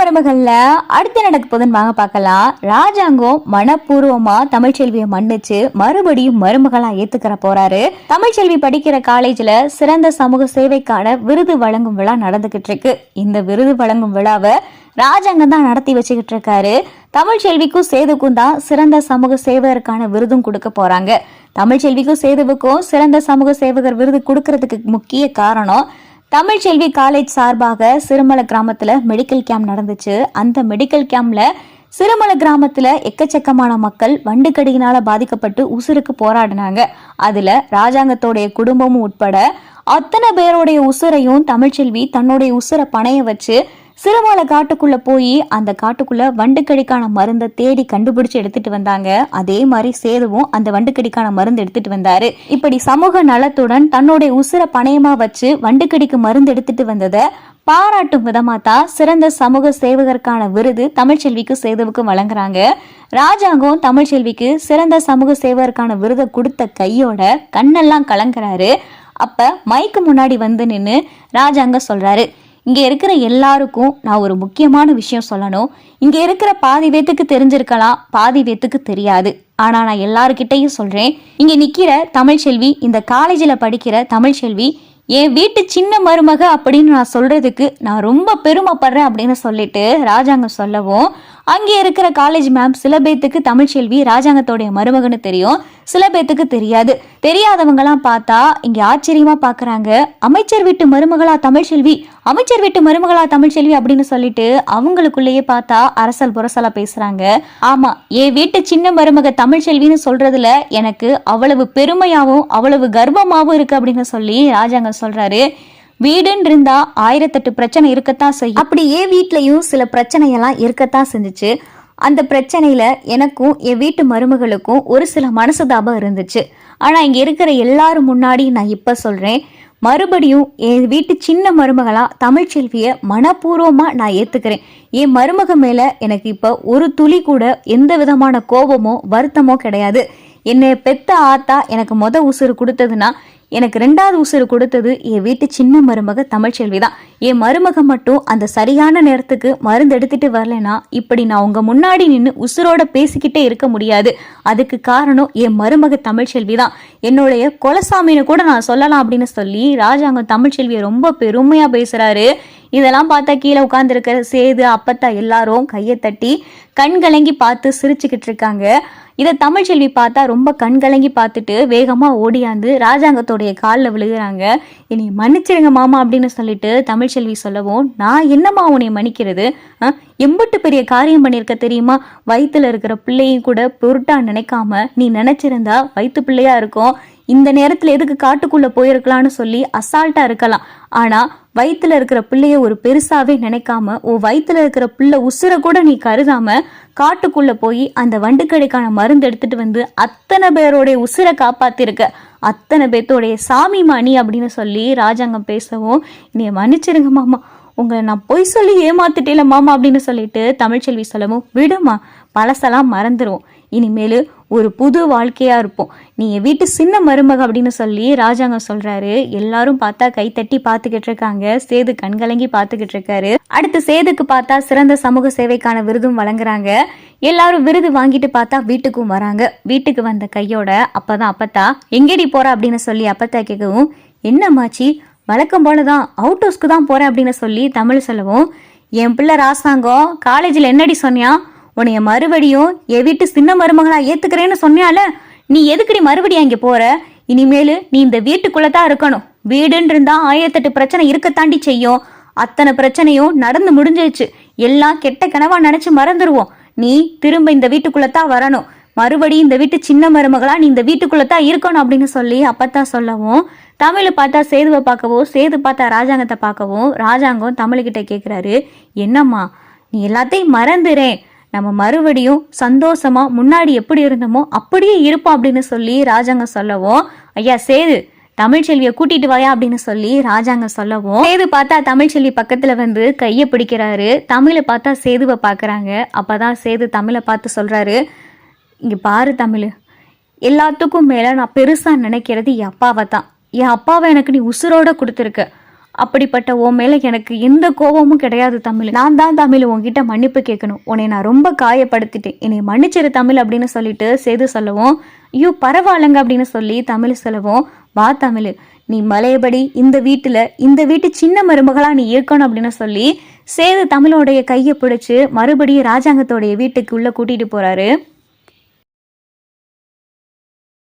மருமகள்ல அடுத்து நடக்க போதுன்னு வாங்க பார்க்கலாம். ராஜாங்கம் மனப்பூர்வமா தமிழ்ச்செல்வியை மன்னிச்சு மறுபடியும் மருமகளா ஏத்துக்கிற போறாரு. தமிழ்ச்செல்வி படிக்கிற காலேஜ்ல சிறந்த சமூக சேவைக்கான விருது வழங்கும் விழா நடந்துகிட்டு இருக்கு. இந்த விருது வழங்கும் விழாவை ராஜாங்கம் தான் நடத்தி வச்சுக்கிட்டு இருக்காரு. தமிழ்ச்செல்விக்கும் சேதுக்கும் தான் சிறந்த சமூக சேவகருக்கான விருதும் கொடுக்க போறாங்க. தமிழ்ச்செல்விக்கும் சேதுவுக்கும் சிறந்த சமூக சேவகர் விருது கொடுக்கறதுக்கு முக்கிய காரணம் தமிழ்ச்செல்வி காலேஜ் சார்பாக சிறுமலை கிராமத்தில் மெடிக்கல் கேம்ப் நடந்துச்சு. அந்த மெடிக்கல் கேம்ப்ல சிறுமலை கிராமத்தில் எக்கச்சக்கமான மக்கள் வண்டுக்கடியினால் பாதிக்கப்பட்டு உசுருக்கு போராடினாங்க. அதில் ராஜாங்கத்தோடைய குடும்பமும் உட்பட அத்தனை பேருடைய உசுரையும் தமிழ்ச்செல்வி தன்னுடைய உசுரை பணைய வச்சு சிறுமலை காட்டுக்குள்ள போய் அந்த காட்டுக்குள்ள வண்டுக்கடிக்கான மருந்தை தேடி கண்டுபிடிச்சு எடுத்துட்டு வந்தாங்க. அதே மாதிரி சேதுவும் அந்த வண்டுக்கடிக்கான மருந்து எடுத்துட்டு வந்தாரு. இப்படி சமூக நலத்துடன் தன்னுடைய உசுர பணயமா வச்சு வண்டுக்கடிக்கு மருந்து எடுத்துட்டு வந்ததை பாராட்டும் விதமா தான் சிறந்த சமூக சேவகருக்கான விருது தமிழ்ச்செல்விக்கு சேதுவுக்கும் வழங்குறாங்க. ராஜாங்கம் தமிழ்ச்செல்விக்கு சிறந்த சமூக சேவகருக்கான விருதை கொடுத்த கையோட கண்ணெல்லாம் கலங்குறாரு. அப்ப மைக்கு முன்னாடி வந்து நின்று ராஜாங்க சொல்றாரு இங்கே இருக்கிற எல்லாருக்கும் நான் ஒரு முக்கியமான விஷயம் சொல்லணும். இங்கே இருக்கிற பாதி பேத்துக்கு தெரிஞ்சிருக்கலாம் பாதி பேத்துக்கு தெரியாது. ஆனால் நான் எல்லாருக்கிட்டையும் சொல்கிறேன் இங்கே நிற்கிற தமிழ்ச்செல்வி இந்த காலேஜில் படிக்கிற தமிழ்ச்செல்வி என் வீட்டு சின்ன மருமக அப்படின்னு நான் சொல்கிறதுக்கு நான் ரொம்ப பெருமைப்படுறேன் அப்படின்னு சொல்லிட்டு ராஜாங்கம் சொல்லவும் அங்கே இருக்கிற காலேஜ் மேம் சில பேத்துக்கு தமிழ்ச்செல்வி ராஜாங்கத்தோடைய மருமகன்னு தெரியும். சில பேத்துக்கு தெரியாது. தெரியாதவங்கலாம் பார்த்தா இங்கே ஆச்சரியமா பார்க்குறாங்க. அமைச்சர் வீட்டு மருமகளா தமிழ்ச்செல்வி அமைச்சர் வீட்டு மருமகளா தமிழ்ச்செல்வி அப்படின்னு சொல்லிட்டு அவங்களுக்குள்ளேயே பார்த்தா அரசல் புரசலா பேசுறாங்க. ஆமா என் வீட்டு சின்ன மருமக தமிழ்ச்செல்வின்னு சொல்றதுல எனக்கு அவ்வளவு பெருமையாவும் அவ்வளவு கர்வமாவும் இருக்கு அப்படின்னு சொல்லி ராஜாங்க சொல்றாரு. வீடுன்னு இருந்தா ஆயிரத்தெட்டு பிரச்சனை இருக்கத்தான் செய்யும். அப்படியே வீட்லயும் சில பிரச்சனையெல்லாம் இருக்கத்தான் செஞ்சுச்சு. அந்த பிரச்சனையில எனக்கும் என் வீட்டு மருமகளுக்கும் ஒரு சில மனசுதாபம் இருந்துச்சு. ஆனா இங்க இருக்கிற எல்லாரும் முன்னாடி நான் இப்ப சொல்றேன் மறுபடியும் என் வீட்டு சின்ன மருமகளா தமிழ்ச்செல்வியை மனப்பூர்வமா நான் ஏத்துக்கிறேன். என் மருமக மேல எனக்கு இப்ப ஒரு துளி கூட எந்த விதமான கோபமோ வருத்தமோ கிடையாது. என்னை பெத்த ஆத்தா எனக்கு மொத உசுறு கொடுத்ததுன்னா எனக்கு ரெண்டாவது உசுறு கொடுத்தது என் வீட்டு சின்ன மருமக தமிழ்ச்செல்வி தான் என் மருமக மட்டும் அந்த சரியான நேரத்துக்கு மருந்து எடுத்துட்டு வரலைன்னா இப்படி நான் உங்க முன்னாடி நின்று உசுரோட பேசிக்கிட்டே இருக்க முடியாது. அதுக்கு காரணம் என் மருமக தமிழ்ச்செல்வி தான் என்னுடைய கொலசாமின்னு கூட நான் சொல்லலாம் அப்படின்னு சொல்லி ராஜாங்க தமிழ்ச்செல்வியை ரொம்ப பெருமையா பேசுறாரு. இதெல்லாம் பார்த்தா கீழே உட்காந்துருக்கிற சேது அப்பத்தா எல்லாரும் கையை தட்டி கண்கலங்கி பார்த்து சிரிச்சுக்கிட்டு இருக்காங்க. இதை தமிழ்ச்செல்வி பார்த்தா ரொம்ப கண்கலங்கி பார்த்துட்டு வேகமாக ஓடியாந்து ராஜாங்கத்தோடைய காலில் விழுகிறாங்க. என்னை மன்னிச்சிடுங்க மாமா அப்படின்னு சொல்லிட்டு தமிழ்ச்செல்வி சொல்லவும் நான் என்னம்மா உன்னை மன்னிக்கிறது? ஆ, எம்பட்டு பெரிய காரியம் பண்ணியிருக்க தெரியுமா? வயிற்றுல இருக்கிற பிள்ளையும் கூட பொருட்டா நினைக்காம நீ நினைச்சிருந்தா வயிற்று பிள்ளையா இருக்கும். இந்த நேரத்துல எதுக்கு காட்டுக்குள்ள போயிருக்கலாம்னு சொல்லி அசால்ட்டா இருக்கலாம். ஆனா வயிற்றுல இருக்கிற பிள்ளைய ஒரு பெருசாவே நினைக்காம உன் வயிற்றுல இருக்கிற பிள்ளை உசுர கூட நீ கருதாம காட்டுக்குள்ள போய் அந்த வண்டுக்கடைக்கான மருந்து எடுத்துட்டு வந்து அத்தனை பேரோடைய உசுரை காப்பாத்திருக்க. அத்தனை பேர்த்தோடைய சாமி மணி அப்படின்னு சொல்லி ராஜாங்கம் பேசவும் நீ மன்னிச்சிருங்க மாமா. உங்களை நான் பொய் சொல்லி ஏமாத்திட்டேல மாமா அப்படின்னு சொல்லிட்டு தமிழ்ச்செல்வி சொல்லவும் விடுமா பழசெல்லாம் மறந்துடுவோம் இனிமேல் ஒரு புது வாழ்க்கையாக இருப்போம். நீ என் வீட்டு சின்ன மருமக அப்படின்னு சொல்லி ராஜாங்கம் சொல்கிறாரு எல்லாரும் பார்த்தா கை தட்டி பார்த்துக்கிட்டு இருக்காங்க. சேது கண்கலங்கி பார்த்துக்கிட்டு இருக்காரு. அடுத்து சேதுக்கு பார்த்தா சிறந்த சமூக சேவைக்கான விருதும் வழங்குறாங்க. எல்லாரும் விருது வாங்கிட்டு பார்த்தா வீட்டுக்கும் வராங்க. வீட்டுக்கு வந்த கையோட அப்பதான் அப்பத்தா எங்கேடி போற? அப்படின்னு சொல்லி அப்பத்தா கேட்கவும் என்னம்மாச்சி வழக்கம் போல தான் அவுட் ஹவுஸ்க்கு தான் போறேன் அப்படின்னு சொல்லி தமிழ் சொல்லவும் என் பிள்ளை ராசாங்கம் காலேஜில் என்னடி சொன்னியா? உன்னைய மறுபடியும் என் வீட்டு சின்ன மருமகளா ஏத்துக்கிறேன்னு சொன்னால நீ எதுக்குடி மறுபடியும் அங்கே போற? இனிமேல் நீ இந்த வீட்டுக்குள்ள தான் இருக்கணும். வீடுன்னு இருந்தா ஆயிரத்தெட்டு பிரச்சனை இருக்கத்தாண்டி செய்யும். அத்தனை பிரச்சனையும் நடந்து முடிஞ்சிருச்சு. எல்லாம் கெட்ட கனவா நினைச்சு மறந்துடுவோம் நீ திரும்ப இந்த வீட்டுக்குள்ள தான் வரணும். மறுபடியும் இந்த வீட்டு சின்ன மருமகளா நீ இந்த வீட்டுக்குள்ள தான் இருக்கணும் அப்படின்னு சொல்லி அப்பத்தான் சொல்லவும் தமிழை பார்த்தா சேதுவை பார்க்கவும் சேது பார்த்தா ராஜாங்கத்தை பார்க்கவும் ராஜாங்கம் தமிழ்கிட்ட கேட்குறாரு என்னம்மா நீ எல்லாத்தையும் மறந்துறேன். நம்ம மறுபடியும் சந்தோஷமா முன்னாடி எப்படி இருந்தோமோ அப்படியே இருப்போம் அப்படின்னு சொல்லி ராஜாங்க சொல்லவும் ஐயா சேது தமிழ்ச்செல்வியை கூட்டிட்டு வாயா அப்படின்னு சொல்லி ராஜாங்க சொல்லவும் சேது பார்த்தா தமிழ்ச்செல்வி பக்கத்துல வந்து கையை பிடிக்கிறாரு. தமிழை பார்த்தா சேதுவை பார்க்கறாங்க. அப்பதான் சேது தமிழை பார்த்து சொல்றாரு இங்க பாரு தமிழ் எல்லாத்துக்கும் மேல நான் பெருசா நினைக்கிறது என் அப்பாவை தான் என் அப்பாவை எனக்கு நீ உசுரோட கொடுத்துருக்க. அப்படிப்பட்ட உன் மேல எனக்கு எந்த கோபமும் கிடையாது தமிழ். நான் தான் தமிழ் உன்கிட்ட மன்னிப்பு கேட்கணும். உன்னை நான் ரொம்ப காயப்படுத்திட்டேன். என்னை மன்னிச்சிரு தமிழ் அப்படின்னு சொல்லிட்டு சேது சொல்லவும் ஐயோ பரவாயில்லைங்க அப்படின்னு சொல்லி தமிழ் சொல்லவும் வா தமிழ் நீ மலையபடி இந்த வீட்டில் இந்த வீட்டு சின்ன மருமகளாக நீ இருக்கணும் அப்படின்னு சொல்லி சேது தமிழோடைய கையை பிடிச்சி மறுபடியும் ராஜாங்கத்தோடைய வீட்டுக்கு உள்ளே கூட்டிகிட்டு போகிறாரு